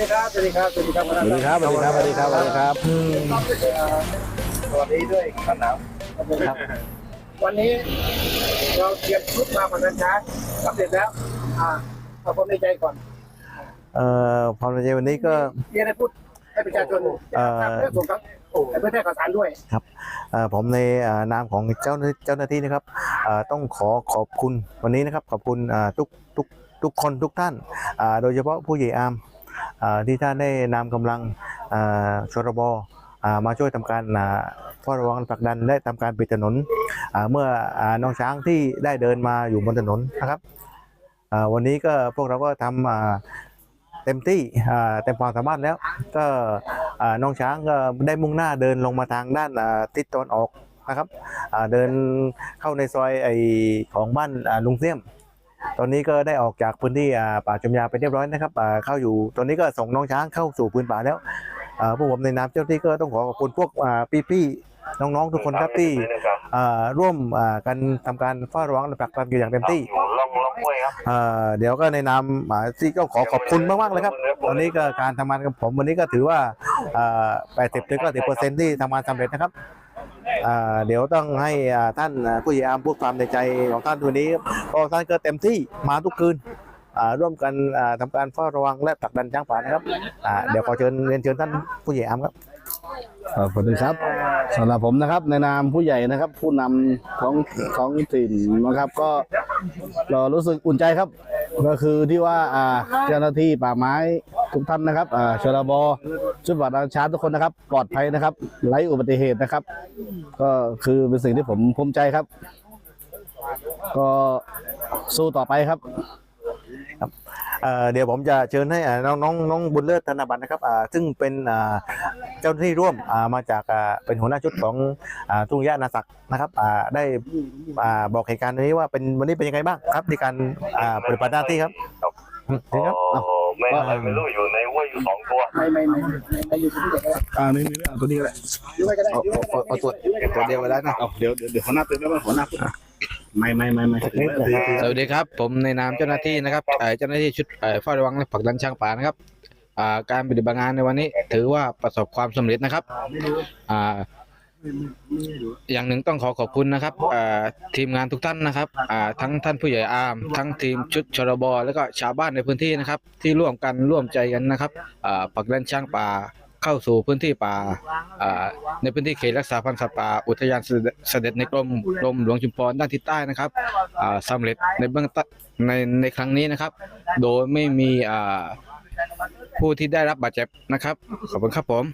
ดีครับ สวัสดีครับ สวัสดีครับ สวัสดีครับ สวัสดีครับ สวัสดีครับ สวัสดีครับ สวัสดีด้วยข้าวหนาวครับ วันนี้เราเตรียมชุดมาผ่านช้าสำเร็จแล้ว อ่าเอาความในใจก่อน เอ่อความในใจวันนี้ก็มีอะไรพูดให้ประชาชนเอ่อทราบเรื่องส่งครับให้เพื่อให้ข่าวสารด้วยเอ่อผมในเอ่อนามของเจ้าหน้าเจ้าหน้าที่นะครับเอ่อต้องขอขอบคุณวันนี้นะครับ ขอบคุณอ่าทุกทุกทุกคนทุกท่านอ่าโดยเฉพาะผู้ใหญ่อามอ่า ที่ท่านได้นำกำลังชรบอมาช่วยทำการเฝ้าระวังผลักดันและทำการปิดถนนเมื่อน้องช้างที่ได้เดินมาอยู่บนถนนนะครับวันนี้ก็พวกเราก็ทำอ่าเต็มที่เต็มความสามารถแล้ว ก็น้องช้างก็ได้มุ่งหน้าเดินลงมาทางด้านทิศตะวันออกนะครับเดินเข้าในซอยไอของบ้านลุงเสี่ยม ตอนนี้ก็ได้ออกจากพื้นที่อ่าป่าชมยาไปเรียบร้อยนะครับอ่าเข้าอยู่ ตอนนี้ก็ส่งน้องช้างเข้าสู่พื้นป่าแล้วอ่าพวกผมในนามเจ้าหน้าที่ก็ต้องขอขอบคุณพวกอ่าพี่ๆน้องๆทุกคนครับที่อ่าร่วมอ่ากันทำการเฝ้าระวังและผลักดันกันอย่างเต็มที่ลองลองคุยครับเอ่อเดี๋ยวก็ในนามหมาที่ก็ขอขอบคุณมากๆเลยครับ ตอนนี้ก็การทำงานกับผมวันนี้ก็ถือว่าแปดสิบถึงเก้าสิบเปอร์เซ็นที่ทำงานสำเร็จนะครับ เดี๋ยวต้องให้ท่านผู้ใหญ่อามพูดความในใจของท่านวันนี้เพราะท่านก็เต็มที่มาทุกคืนร่วมกันอ่าทำการเฝ้าระวังและผลักดันช้างป่านะครับเดี๋ยวขอเชิญเรียนเชิญท่านผู้ใหญ่อามครับครับสวัสดีครับสำหรับผมนะครับในนามผู้ใหญ่นะครับ ผู้นำท้องท้องถิ่นนะครับ ก็เรารู้สึกอุ่นใจครับ ก็คือที่ว่าเจ้าหน้าที่ป่าไม้ทุกท่านนะครับชลบ ชุดบัตรชาร์จทุกคนนะครับ ปลอดภัยนะครับไร้อุบัติเหตุนะครับ ก็คือเป็นสิ่งที่ผมภูมิใจครับ ก็สู้ต่อไปครับเอ่อเดี๋ยวผมจะเชิญให้อ่าน้องน้องน้องบุญเลิศธนบัตรนะครับอ่าซึ่งเป็นอ่าเจ้าหน้าที่ร่วมอ่ามาจากอ่าเป็นหัวหน้าชุดของอ่าทุ่งหญ้านาศักดิ์นะครับอ่าได้อ่าบอกเหตุการณ์นี้ว่าเป็นวันนี้เป็นยังไงบ้างครับในการอ่าปฏิบัติหน้าที่ครับอืมเชิญครับโอ้ ไม่อะไรไม่รู้อยู่ในห้วยอยู่สองตัวไม่ไม่ไม่ไม่อยู่ที่ไหนก็ได้อ่านี่นี่เอาตัวนี้ก็ได้อยู่ไว้ก็ได้เอาเอาเอาตัวตัวเดียวไว้แล้วนะเอาเดี๋ยวเดี๋ยวเดี๋ยวหัวหน้าตื่นแล้วหัวหน้าพูดไม่ไม่ไม่ไม่สวัสดีครับ ผมในนามเจ้าหน้าที่นะครับเอ่อเจ้าหน้าที่ชุดเอ่อเฝ้าระวังและผลักดันช้างป่านะครับอ่าการปฏิบัติงานในวันนี้ ถือว่าประสบความสำเร็จนะครับอ่า อย่างหนึ่งต้องขอขอบคุณนะครับทีมงานทุกท่านนะครับทั้งท่านผู้ใหญ่อามทั้งทีมชุดชรบแล้วก็ชาวบ้านในพื้นที่นะครับ ที่ร่วมกันร่วมใจกันนะครับอ่าผลักดันช้างป่าเข้าสู่พื้นที่ป่าในพื้นที่เขตรักษาพันธุ์สัตว์ป่าอุทยานเสด็จในกรมกรมหลวงชุมพรด้านทิศใต้นะครับอ่าสำเร็จในเบื้องต้นในในครั้งนี้นะครับ โดยไม่มีผู้ที่ได้รับบาดเจ็บนะครับ ขอบคุณครับผม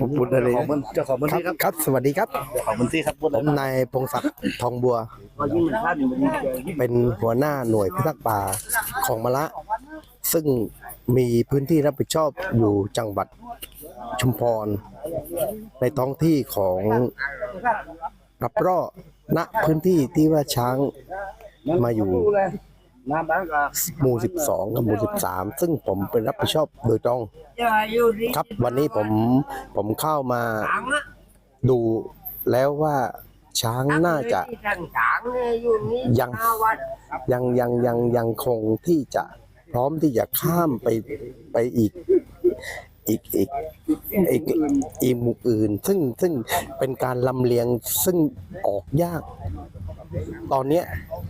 ผมพูดได้เลยขอบคุณเจ้าของพื้นที่ครับครับ สวัสดีครับของพื้นที่ครับพูดผเลยมนายพงศักดิ์ทองบัว เป็นหัวหน้าหน่วยพิทักษ์ป่าของมะละ ซึ่งมีพื้นที่รับผิดชอบอยู่จังหวัดชุมพร ในท้องที่ของรับร่อณพื้นที่ที่ว่าช้างมาอยู่น้ำบ้านก็ หมู่ 12 กับหมู่ 13 ซึ่งผมเป็นรับผิดชอบโดยตรง ครับวันนี้ผมผมเข้ามาดูแล้วว่าช้างน่าจะยังยังยังยังยังคงที่จะพร้อมที่จะข้ามไปไปอีกอีกอีกอีกอีกหมู่อื่น ซึ่งซึ่งเป็นการลำเลียงซึ่งออกยาก ตอนนี้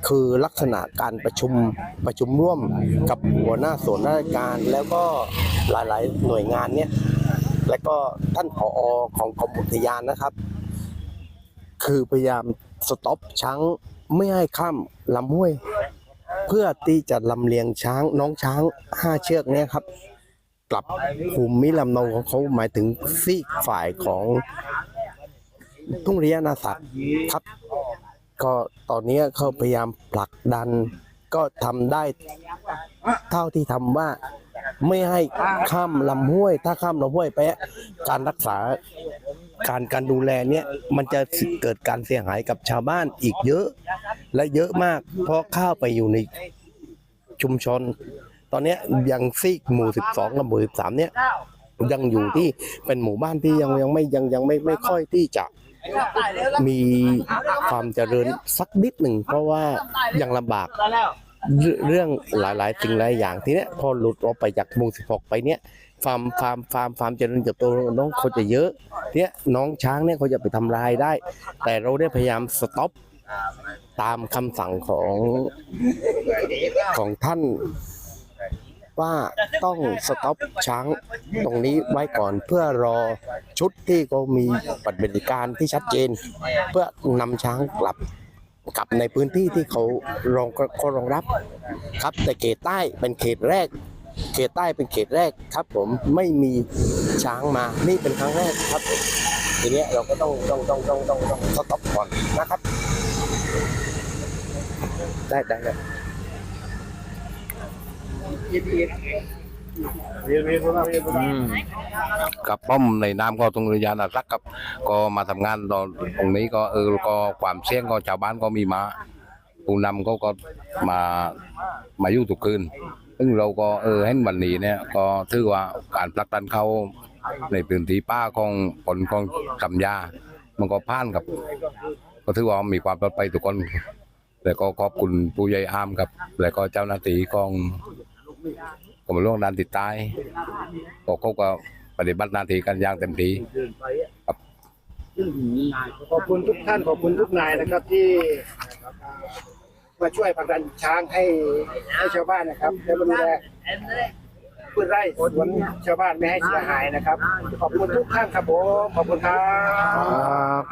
คือลักษณะการประชุมประชุมร่วมกับหัวหน้าส่วนราชการ แล้วก็หลายๆหน่วยงานเนี้ยแล้วก็ท่านผอของกรมอุทยานนะครับ คือพยายามสต็อปช้างไม่ให้ข้ามลำห้วย เพื่อที่จะลำเลียงช้างน้องช้างห้าเชือกเนี้ยครับ กลับภูมิลำเนาของเขาหมายถึงซีกฝ่ายของทุ่งเรียนาสัตว์ครับ ก็ตอนนี้เขาพยายามผลักดัน ก็ทำได้เท่าที่ทำว่าไม่ให้ข้ามลำห้วย ถ้าข้ามลำห้วยไปการรักษาการการดูแลเนี่ยมันจะเกิดการเสียหายกับชาวบ้านอีกเยอะ และเยอะมาก เพราะเข้าไปอยู่ในชุมชน ตอนนี้ยยังซีกหมู่ 12 กับหมู่13เนี่ยยังอยู่ที่เป็นหมู่บ้านที่ยังยังไม่ยังยังไม่ไม่ค่อยที่จะ มีความเจริญสักนิดหนึ่งเพราะว่ายังลำบากเรื่องเรื่องหลายๆสิ่งหลายอย่างทีเนี้ยพอหลุดออกไปจากหมูสิบหกไปเนี้ยฟาร์มฟาร์มฟาร์มฟาร์มเจริญเติบโตน้องเขาจะเยอะเนี้ยน้องช้างเนี่ยเขาจะไปทำลายได้ แต่เราได้พยายามสต็อปตามคำสั่งของของท่าน ว่าต้องสต็อปช้างตรงนี้ไว้ก่อนเพื่อรอชุดที่เขามีปฏิบัติการที่ชัดเจน เพื่อนำช้างกลับกลับในพื้นที่ที่เขารองเขารองรับครับแต่เขตใต้เป็นเขตแรก เขตใต้เป็นเขตแรกครับ ผมไม่มีช้างมานี่เป็นครั้งแรกครับทีเนี้ยเราก็ต้องต้องต้องต้องต้องต้องสต็อปก่อนนะครับ ได้ได้ได้ กับป้อมในน้ำก็ตรงเรือยานรักกับ ก็มาทำงานตอนตรงนี้ก็เออก็ความเสี่ยงก็ชาวบ้านก็มีมาผู้นำก็ก็มามาอยู่ทุกคืน ซึ่งเราก็เออเห็นวันนี้เนี่ยก็ถือว่าการผลักดันเขาในพื้นที่ป้าของผลของกำยามันก็ผ่านกับ ก็ถือว่ามีความปลอดภัยทุกคน แล้วก็ขอบคุณผู้ใหญ่อามครับ แล้วก็เจ้าหน้าที่ของ กรมหลวงด้านติดใต้ก็เขาก็ปฏิบัติหน้าที่กันอย่างเต็มที่ขอบคุณทุกท่านขอบคุณทุกนายนะครับที่มาช่วยผลักดันช้างให้ให้ชาวบ้านนะครับและดูแลพืชไร่สวนชาวบ้านไม่ให้เสียหายนะครับ ขอบคุณทุกท่านครับผมขอบคุณครับ